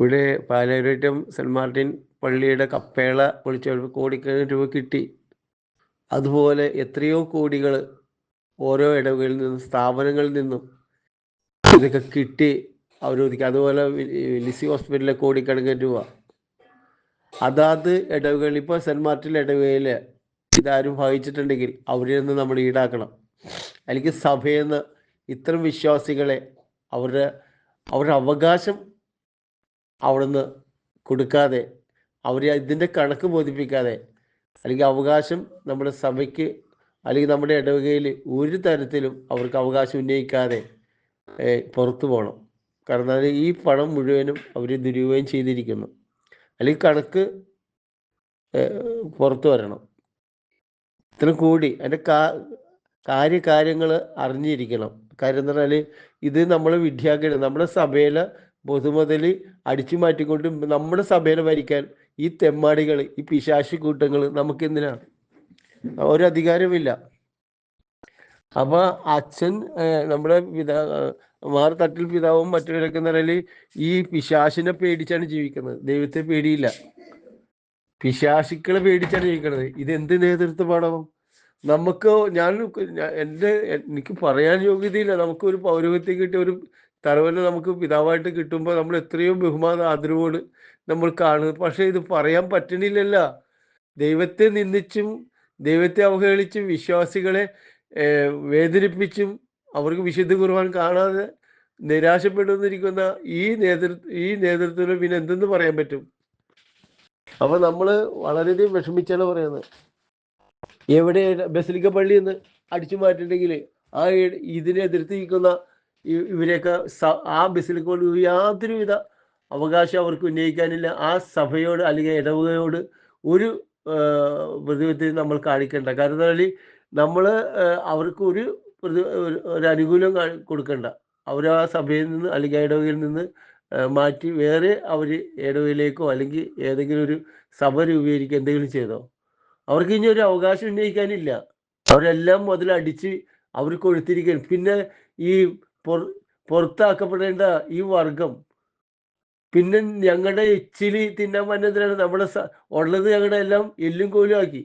ഇവിടെ Palarivattom saint Martin പള്ളിയുടെ കപ്പേള പൊളിച്ചവർക്ക് കോടിക്കണക്കിന് രൂപ കിട്ടി. അതുപോലെ എത്രയോ കോടികൾ ഓരോ ഇടവുകളിൽ നിന്നും സ്ഥാപനങ്ങളിൽ നിന്നും ഇതൊക്കെ കിട്ടി അവരൊതുക്കി അതുപോലെ ലിസി ഹോസ്പിറ്റലിലെ കോടിക്കണക്കിന് രൂപ. അതാത് ഇടവുകളിൽ ഇപ്പോൾ സെന്റ് മാർട്ടിൻ ഇടവകയിൽ ഇതാരും വഹിച്ചിട്ടുണ്ടെങ്കിൽ അവരിൽ നിന്ന് നമ്മൾ ഈടാക്കണം. അല്ലെങ്കിൽ സഭയിൽ നിന്ന് ഇത്തരം വിശ്വാസികളെ അവരുടെ അവരുടെ അവകാശം അവിടുന്ന് കൊടുക്കാതെ അവരെ ഇതിന്റെ കണക്ക് ബോധിപ്പിക്കാതെ അല്ലെങ്കിൽ അവകാശം നമ്മുടെ സഭയ്ക്ക് അല്ലെങ്കിൽ നമ്മുടെ ഇടവകയിൽ ഒരു തരത്തിലും അവർക്ക് അവകാശം ഉന്നയിക്കാതെ പുറത്തു പോകണം. കാരണം അത് ഈ പണം മുഴുവനും അവർ ദുരുപയോഗം ചെയ്തിരിക്കുന്നു. അല്ലെങ്കിൽ കണക്ക് പുറത്തു വരണം. ഇത്ര കൂടി അതിന്റെ കാ കാര്യകാര്യങ്ങൾ അറിഞ്ഞിരിക്കണം. കാര്യം എന്ന് പറഞ്ഞാൽ ഇത് നമ്മൾ വിദ്യാഗ്രഹം നമ്മുടെ സഭയിലെ പൊതുമുതൽ അടിച്ചു മാറ്റിക്കൊണ്ട് നമ്മുടെ സഭയെ ഭരിക്കാൻ ഈ തെമ്മാടികൾ ഈ പിശാശി കൂട്ടങ്ങൾ നമുക്ക് എന്തിനാണ് ഒരു അപ്പൊ അച്ഛൻ നമ്മുടെ പിതാ മാർ തട്ടിൽ പിതാവും മറ്റവരൊക്കെ പറഞ്ഞാൽ ഈ പിശാശിനെ പേടിച്ചാണ് ജീവിക്കുന്നത്. ദൈവത്തെ പേടിയില്ല. പിശാശിക്കളെ പേടിച്ചാണ് ജീവിക്കുന്നത് ഇത് എന്ത് നേതൃത്വമാണോ നമുക്ക് ഞാൻ എന്റെ എനിക്ക് പറയാൻ യോഗ്യതയില്ല. നമുക്ക് ഒരു പൗരോഹിത്യം കിട്ടിയ ഒരു തലവനെ നമുക്ക് പിതാവായിട്ട് കിട്ടുമ്പോൾ നമ്മൾ എത്രയോ ബഹുമാന ആദരവോട് നമ്മൾ കാണുന്നത് പക്ഷേ ഇത് പറയാൻ പറ്റണില്ലല്ല. ദൈവത്തെ നിന്ദിച്ചും ദൈവത്തെ അവഹേളിച്ചും വിശ്വാസികളെ വേദനിപ്പിച്ചും അവർക്ക് വിശുദ്ധ കുർബാൻ കാണാതെ നിരാശപ്പെടുന്നിരിക്കുന്ന ഈ നേതൃത്വ ഈ നേതൃത്വത്തിന് പിന്നെ എന്തെന്ന് പറയാൻ പറ്റും? അപ്പൊ നമ്മൾ വളരെയധികം വിഷമിച്ചാണ് പറയുന്നത്. എവിടെ ബസലിക്ക പള്ളി എന്ന് അടിച്ചു മാറ്റിണ്ടെങ്കിൽ ആ ഇതിനെ എതിർത്ത് നിൽക്കുന്ന ഇ- ഇവരെയൊക്കെ ആ ബസലിക്ക യാതൊരുവിധ അവകാശം അവർക്ക് ഉന്നയിക്കാനില്ല. ആ സഭയോട് അല്ലെങ്കിൽ ഇടവകയോട് ഒരു പ്രതിവിധി നമ്മൾ കാണിക്കേണ്ട. കാരണം എന്താ വെച്ചാൽ നമ്മൾ അവർക്ക് ഒരു പ്രതി ഒരു- അനുകൂലം കൊടുക്കേണ്ട. അവർ ആ സഭയിൽ നിന്ന് അല്ലെങ്കിൽ ഇടവകയിൽ നിന്ന് മാറ്റി വേറെ അവർ ഇടവയിലേക്കോ അല്ലെങ്കിൽ ഏതെങ്കിലും ഒരു സഭ രൂപീകരിക്കുക എന്തെങ്കിലും ചെയ്തോ. അവർക്ക് ഇനി ഒരു അവകാശം ഉന്നയിക്കാനില്ല. അവരെല്ലാം മുതലടിച്ച് അവർ കൊഴുത്തിരിക്കുകയാണ്. പിന്നെ ഈ പുറത്താക്കപ്പെടേണ്ട ഈ വർഗം. പിന്നെ ഞങ്ങളുടെ ഇച്ചിരി തിന്നാൻ പറ്റുന്നതിനാണ് നമ്മുടെ ഉള്ളത് ഞങ്ങളുടെ എല്ലാം എല്ലും കോലുമാക്കി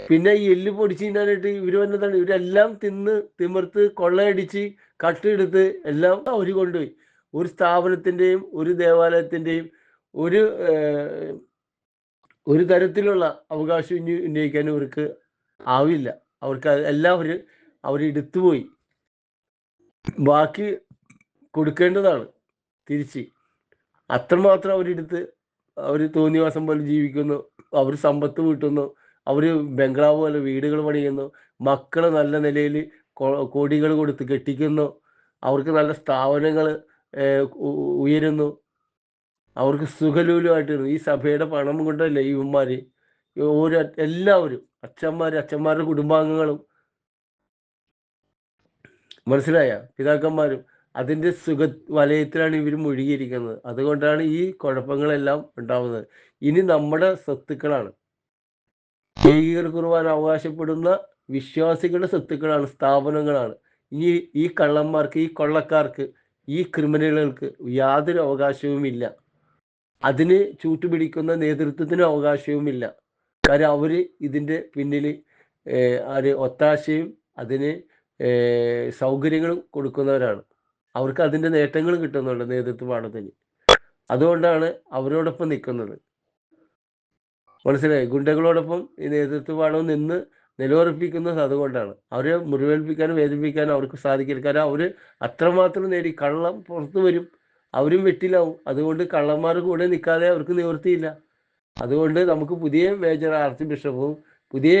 പിന്നെ ഈ എല്ല് പൊടിച്ച് തിന്നാനായിട്ട് ഇവർ വന്നതാണ്. ഇവരെല്ലാം തിന്ന് തിമിർത്ത് കൊള്ളയടിച്ച് കട്ടെടുത്ത് എല്ലാം അവർ കൊണ്ടുപോയി. ഒരു സ്ഥാപനത്തിന്റെയും ഒരു ദേവാലയത്തിന്റെയും ഒരു ഒരു തരത്തിലുള്ള അവകാശം ഇനി ഉന്നയിക്കാൻ ഇവർക്ക് ആവില്ല. അവർക്ക് എല്ലാം അവർ എടുത്തുപോയി. ബാക്കി കൊടുക്കേണ്ടതാണ് തിരിച്ച്. അത്രമാത്രം അവരെടുത്ത് അവർ തോന്നിവാസം പോലെ ജീവിക്കുന്നു അവർ സമ്പത്ത് വീട്ടുന്നു അവർ ബംഗ്ലാവ് പോലെ വീടുകൾ പണിയുന്നു മക്കളെ നല്ല നിലയിൽ കോടികൾ കൊടുത്ത് കെട്ടിക്കുന്നു അവർക്ക് നല്ല സ്ഥാപനങ്ങൾ ഉയരുന്നു അവർക്ക് സുഖലൂലമായിട്ട് ഈ സഭയുടെ പണം കൊണ്ടല്ലേ ഇവന്മാർ ഓരോ എല്ലാവരും അച്ഛന്മാർ അച്ഛന്മാരുടെ കുടുംബാംഗങ്ങളും മനസ്സിലായ? പിതാക്കന്മാരും. അതിന്റെ സുഖ വലയത്തിലാണ് ഇവർ മുഴുകിയിരിക്കുന്നത്. അതുകൊണ്ടാണ് ഈ കുഴപ്പങ്ങളെല്ലാം ഉണ്ടാവുന്നത്. ഇനി നമ്മുടെ സ്വത്തുക്കളാണ്. ഏകീകൃത കുർബാന അവകാശപ്പെടുന്ന വിശ്വാസികളുടെ സ്വത്തുക്കളാണ് സ്ഥാപനങ്ങളാണ്. ഇനി ഈ കള്ളന്മാർക്ക് ഈ കൊള്ളക്കാർക്ക് ഈ ക്രിമിനലുകൾക്ക് യാതൊരു അവകാശവുമില്ല. അതിന് ചൂട്ടുപിടിക്കുന്ന നേതൃത്വത്തിന് അവകാശവുമില്ല. കാര്യം അവർ ഇതിന്റെ പിന്നിൽ ഒരു ഒത്താശയും അതിന് ഏർ സൗകര്യങ്ങളും കൊടുക്കുന്നവരാണ്. അവർക്ക് അതിന്റെ നേട്ടങ്ങൾ കിട്ടുന്നുണ്ട് നേതൃത്വ പാഠത്തിന് അതുകൊണ്ടാണ് അവരോടൊപ്പം നിൽക്കുന്നത്. മനസ്സിലായി? ഗുണ്ടകളോടൊപ്പം ഈ നേതൃത്വ പാഠം നിന്ന് നിലയുറപ്പിക്കുന്നത് അതുകൊണ്ടാണ്. അവരെ മുറിവേൽപ്പിക്കാനും വേദനിപ്പിക്കാനും അവർക്ക് സാധിക്കില്ല. കാരണം അവർ അത്രമാത്രം നേടി കള്ളം പുറത്തു വരും. അവരും വെട്ടിലാവും. അതുകൊണ്ട് കള്ളന്മാർ കൂടെ നിൽക്കാതെ അവർക്ക് നിവൃത്തിയില്ല. അതുകൊണ്ട് നമുക്ക് പുതിയ മേജർ ആർച്ച് ബിഷപ്പും പുതിയ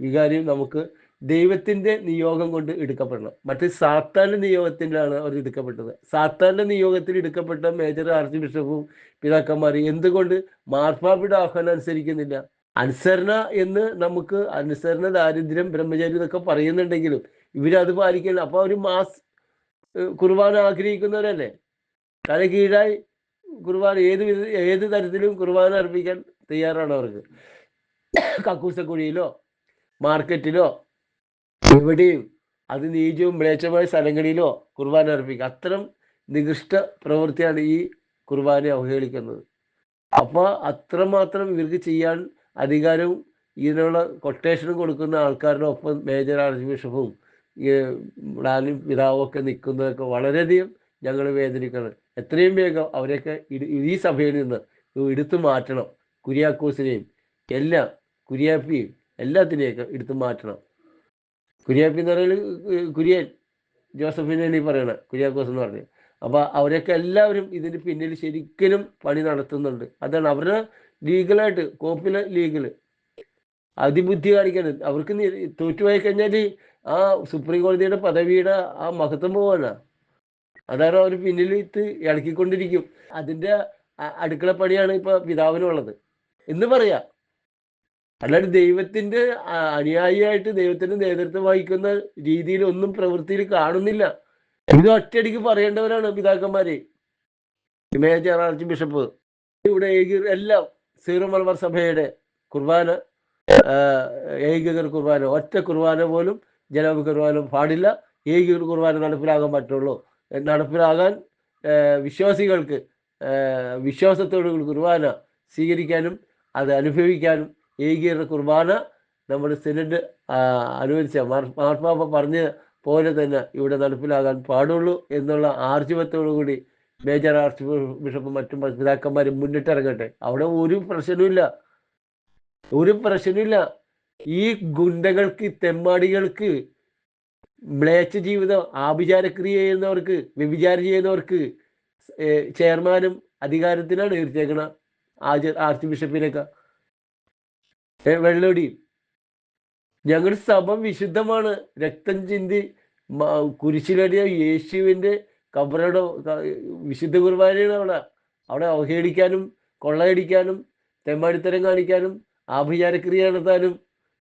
വികാരിയും നമുക്ക് ദൈവത്തിന്റെ നിയോഗം കൊണ്ട് എടുക്കപ്പെടണം. മറ്റേ സാത്താന്റെ നിയോഗത്തിലാണ് അവർ എടുക്കപ്പെട്ടത്. സാത്താന്റെ നിയോഗത്തിൽ എടുക്കപ്പെട്ട മേജർ ആർച്ച് ബിഷപ്പും പിതാക്കന്മാരും എന്തുകൊണ്ട് മാർപ്പാപ്പിയുടെ ആഹ്വാനം അനുസരിക്കുന്നില്ല? അനുസരണ എന്ന് നമുക്ക് അനുസരണ ദാരിദ്ര്യം ബ്രഹ്മചാരി എന്നൊക്കെ പറയുന്നുണ്ടെങ്കിലും ഇവരത് പാലിക്കില്ല അപ്പൊ അവർ മാസ് കുർബാൻ ആഗ്രഹിക്കുന്നവരല്ലേ? തല കീഴായി കുർബാന ഏത് ഏത് തരത്തിലും കുർബാന അർപ്പിക്കാൻ തയ്യാറാണ് അവർക്ക്. കക്കൂസക്കുഴിയിലോ മാർക്കറ്റിലോ എവിടെയും അത് നീചവും മ്ലേച്ഛമായ സ്ഥലങ്ങളിലോ കുർബാന അർപ്പിക്കുക. അത്തരം നികൃഷ്ട പ്രവൃത്തിയാണ് ഈ കുർബാന അവഹേളിക്കുന്നത്. അപ്പോൾ അത്രമാത്രം ഇവർക്ക് ചെയ്യാൻ അധികാരവും ഇതിനുള്ള കൊട്ടേഷനും കൊടുക്കുന്ന ആൾക്കാരുടെ ഒപ്പം മേജർ ആർച്ച് ബിഷപ്പും ഡാനും പിതാവും ഒക്കെ നിൽക്കുന്നതൊക്കെ വളരെയധികം ഞങ്ങൾ വേദനിക്കണം എത്രയും വേഗം അവരെയൊക്കെ ഈ സഭയിൽ നിന്ന് എടുത്തു മാറ്റണം. കുര്യാക്കോസിനെയും എല്ലാം കുര്യാപ്പിയും എല്ലാത്തിനെയൊക്കെ എടുത്തു മാറ്റണം. കുര്യാപ്പി എന്ന് പറയുന്നത് കുര്യൻ ജോസഫിനാണ് ഈ പറയണത് കുര്യാക്കോസ് എന്ന് പറഞ്ഞത് അപ്പൊ അവരൊക്കെ എല്ലാവരും ഇതിന് പിന്നിൽ ശരിക്കും പണി നടത്തുന്നുണ്ട്. അതാണ് അവരുടെ ലീഗലായിട്ട് കോപ്പിലെ ലീഗൽ. അതിബുദ്ധി കാണിക്കാൻ അവർക്ക് തോറ്റുപോയി കഴിഞ്ഞാൽ ആ സുപ്രീം കോടതിയുടെ പദവിയുടെ ആ മഹത്വം പോവാണ് അതാണ് അവർ പിന്നിൽ ഇത്ത് ഇളക്കിക്കൊണ്ടിരിക്കും. അതിന്റെ അ- അടുക്കള പണിയാണ് ഇപ്പൊ പിതാവിനുള്ളത്. എന്ന് പറയാ അല്ലാണ്ട് ദൈവത്തിന്റെ അനുയായിയായിട്ട് ദൈവത്തിന്റെ നേതൃത്വം വഹിക്കുന്ന രീതിയിൽ ഒന്നും പ്രവൃത്തിയിൽ കാണുന്നില്ല. ഇത് ഒറ്റയടിക്ക് പറയേണ്ടവരാണ് പിതാക്കന്മാരെ. മേജർ ആർച്ച് ബിഷപ്പ് ഇവിടെ എല്ലാം സീറോ മലബാർ സഭയുടെ കുർബാന ഏകീകൃത കുർബാന. ഒറ്റ കുർബാന പോലും ജനാബ് കുർബാന പാടില്ല. ഏകീകൃത കുർബാന നടപ്പിലാകാൻ പറ്റുള്ളൂ. നടപ്പിലാകാൻ വിശ്വാസികൾക്ക് വിശ്വാസത്തോടുകൂടി കുർബാന സ്വീകരിക്കാനും അത് അനുഭവിക്കാനും ഏകീകൃത കുർബാന നമ്മുടെ സെനറ്റ് അനുവദിച്ച. മഹാത്മാവ് പറഞ്ഞ പോലെ തന്നെ ഇവിടെ നടപ്പിലാകാൻ പാടുള്ളൂ എന്നുള്ള ആർജവത്തോടുകൂടി മേജർ ആർച്ച് ബിഷപ്പ് മറ്റു പിതാക്കന്മാരും മുന്നിട്ടിറങ്ങട്ടെ. അവിടെ ഒരു പ്രശ്നവുമില്ല. ഒരു പ്രശ്നമില്ല ഈ ഗുണ്ടകൾക്ക് തെമ്മാടികൾക്ക് മ്ലേച്ഛ ജീവിതം ആഭിചാരക്രിയ ചെയ്യുന്നവർക്ക് വ്യഭിചാരം ചെയ്യുന്നവർക്ക് ചെയർമാനും അധികാരത്തിനാണ് ഏർച്ചേക്കണ ആർച്ച് ബിഷപ്പിനൊക്കെ. ഏ, വെള്ളോടിയും ഞങ്ങളുടെ സഭ വിശുദ്ധമാണ്. രക്തം ചിന്തി കുരിശിലടിയ യേശുവിന്റെ കബറയുടെ വിശുദ്ധ കുർബാനയാണ് അവിടെ. അവിടെ അവഹേളിക്കാനും കൊള്ളയടിക്കാനും തെമ്മാടിത്തരം കാണിക്കാനും ആഭിചാരക്രിയ നടത്താനും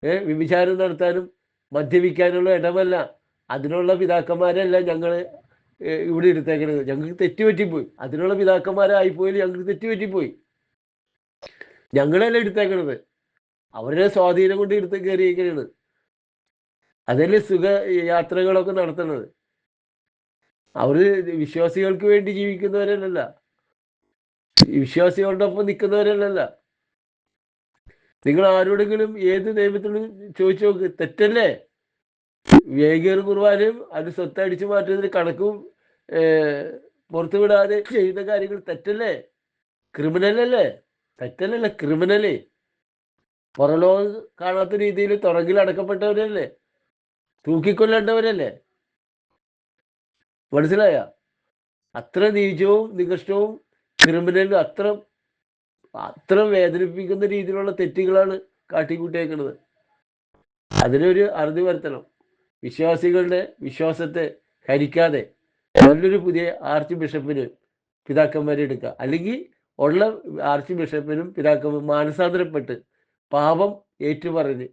ഏഹ് വിഭിചാരം നടത്താനും മദ്യപിക്കാനുള്ള ഇടമല്ല. അതിനുള്ള പിതാക്കന്മാരല്ല ഞങ്ങൾ ഇവിടെ എടുത്തേക്കണത് ഞങ്ങൾക്ക് തെറ്റുപറ്റിപ്പോയി. അതിനുള്ള പിതാക്കന്മാരായിപ്പോയി ഞങ്ങൾക്ക് തെറ്റുപറ്റിപ്പോയി. ഞങ്ങളല്ല എടുത്തേക്കണത്. അവരുടെ സ്വാധീനം കൊണ്ട് എടുത്ത് കയറിയിരിക്കുകയാണ് അതല്ലേ സുഖ യാത്രകളൊക്കെ നടത്തുന്നത്. അവർ വിശ്വാസികൾക്ക് വേണ്ടി ജീവിക്കുന്നവരല്ല വിശ്വാസികളോടൊപ്പം നിൽക്കുന്നവരല്ല നിങ്ങൾ ആരോടെങ്കിലും ഏത് നിയമത്തിനും ചോദിച്ചു നോക്ക് തെറ്റല്ലേ? വേഗേർ കുർബാനയും അത് സ്വത്ത് അടിച്ചു മാറ്റുന്നതിന് കണക്കും പുറത്തു വിടാതെ ചെയ്ത കാര്യങ്ങൾ തെറ്റല്ലേ? ക്രിമിനൽ അല്ലേ തെറ്റല്ലല്ലേ ക്രിമിനൽ. പുറലോകം കാണാത്ത രീതിയിൽ തുറകിൽ അടക്കപ്പെട്ടവരല്ലേ? തൂക്കിക്കൊല്ലേണ്ടവരല്ലേ? മനസ്സിലായ? അത്ര നീചവും നികഷ്ടവും ക്രിമിനലും അത്ര അത്ര വേദനിപ്പിക്കുന്ന രീതിയിലുള്ള തെറ്റുകളാണ് കാട്ടിക്കൂട്ടിയേക്കുന്നത് അതിനൊരു അറുതി വരുത്തണം. വിശ്വാസികളുടെ വിശ്വാസത്തെ ഹരിക്കാതെ നല്ലൊരു പുതിയ ആർച്ച് ബിഷപ്പിന് പിതാക്കന്മാരെ എടുക്കുക. അല്ലെങ്കിൽ ഉള്ള ആർച്ച് ബിഷപ്പിനും പിതാക്കന്മാർ മാനസാന്തരപ്പെട്ട് പാപം ഏറ്റുപറഞ്ഞ്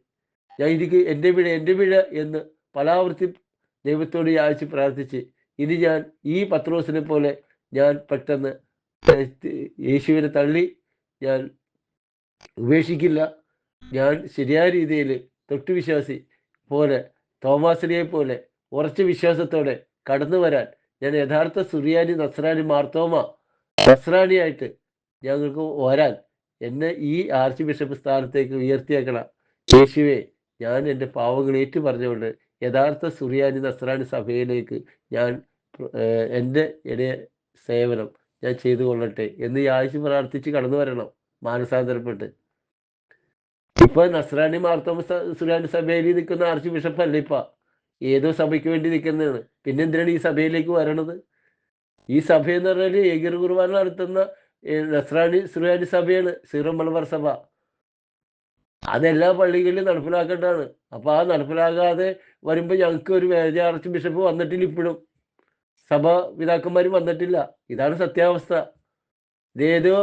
ഞാൻ എനിക്ക് എന്റെ പിഴ എന്റെ പിഴ എന്ന് പലാവൃത്തി ദൈവത്തോട് യാചിച്ച് പ്രാർത്ഥിച്ച് ഇനി ഞാൻ ഈ പത്രോസിനെ പോലെ ഞാൻ പെട്ടെന്ന് യേശുവിനെ തള്ളി ഞാൻ ഉപേക്ഷിക്കില്ല. ഞാൻ ശരിയായ രീതിയിൽ തൊട്ടുവിശ്വാസി പോലെ തോമാസിനെ പോലെ ഉറച്ച വിശ്വാസത്തോടെ കടന്നു വരാൻ ഞാൻ യഥാർത്ഥ സുറിയാനി നസ്രാനി മാർത്തോമ നസ്രാനിയായിട്ട് ഞങ്ങൾക്ക് വരാൻ എന്നെ ഈ ആർച്ച് ബിഷപ്പ് സ്ഥാനത്തേക്ക് ഉയർത്തിയേക്കണം. യേശുവെ ഞാൻ എന്റെ പാവങ്ങൾ ഏറ്റു പറഞ്ഞുകൊണ്ട് യഥാർത്ഥ സുറിയാനി നസ്രാണി സഭയിലേക്ക് ഞാൻ എന്റെ ഇടയ സേവനം ഞാൻ ചെയ്തു കൊള്ളട്ടെ എന്ന് യാചിച്ച് പ്രാർത്ഥിച്ച് കടന്നു വരണം മാനസാന്തരപ്പെട്ട്. ഇപ്പൊ നസ്രാണി മാർത്തോമ സുറിയാനി സഭയിൽ നിൽക്കുന്ന ആർച്ച് ബിഷപ്പ് അല്ല ഇപ്പൊ? ഏതോ സഭയ്ക്ക് വേണ്ടി നിൽക്കുന്നതാണ്. പിന്നെ എന്തിനാണ് ഈ സഭയിലേക്ക് വരണത്? ഈ സഭ എന്ന് പറഞ്ഞാൽ ഏകീർ കുർബാന നടത്തുന്ന നസ്രാനി സുറിയാനി സഭയാണ് സീറോ മലബാർ സഭ. അതെല്ലാ പള്ളികളിലും നടപ്പിലാക്കേണ്ടതാണ്. അപ്പൊ ആ നടപ്പിലാകാതെ വരുമ്പോ ഞങ്ങൾക്ക് ഒരു മേജ ആർച്ച് ബിഷപ്പ് വന്നിട്ടില്ല ഇപ്പോഴും. സഭ പിതാക്കന്മാരും വന്നിട്ടില്ല. ഇതാണ് സത്യാവസ്ഥ. ഇതേതോ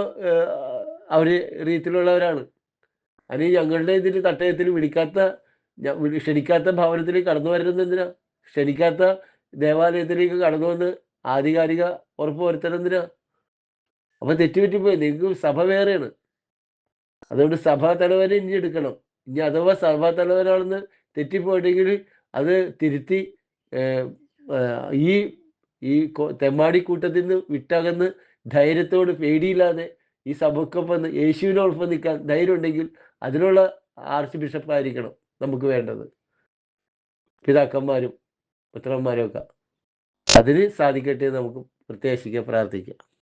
അവർ രീതിയിലുള്ളവരാണ്. അതിന് ഞങ്ങളുടെ ഇതിൽ തട്ടയത്തിൽ വിളിക്കാത്ത ക്ഷണിക്കാത്ത ഭവനത്തിൽ കടന്നു വരുന്നത് എന്തിനാ? ക്ഷണിക്കാത്ത ദേവാലയത്തിലേക്ക് കടന്നു വന്ന് ആധികാരിക ഉറപ്പ് വരുത്തണം എന്തിനാ? അപ്പൊ തെറ്റുപറ്റിപ്പോയി നിങ്ങൾക്ക് സഭ വേറെയാണ്. അതുകൊണ്ട് സഭാ തലവനെ ഇനി എടുക്കണം. ഇനി അഥവാ സഭാ തലവനാണെന്ന് തെറ്റിപ്പോയിട്ടെങ്കിൽ അത് തിരുത്തി ഈ ഈ തെമ്മാടി കൂട്ടത്തിൽ നിന്ന് വിട്ടകന്ന് ധൈര്യത്തോട് പേടിയില്ലാതെ ഈ സഭക്കൊപ്പം യേശുവിനോടൊപ്പം നിൽക്കാൻ ധൈര്യം ഉണ്ടെങ്കിൽ അതിനുള്ള ആർച്ച് ബിഷപ്പായിരിക്കണം നമുക്ക് വേണ്ടത്. പിതാക്കന്മാരും പുത്രന്മാരും ഒക്കെ അതിന് സാധിക്കട്ടെ നമുക്ക് പ്രത്യാശിക്കാം പ്രാർത്ഥിക്കാം.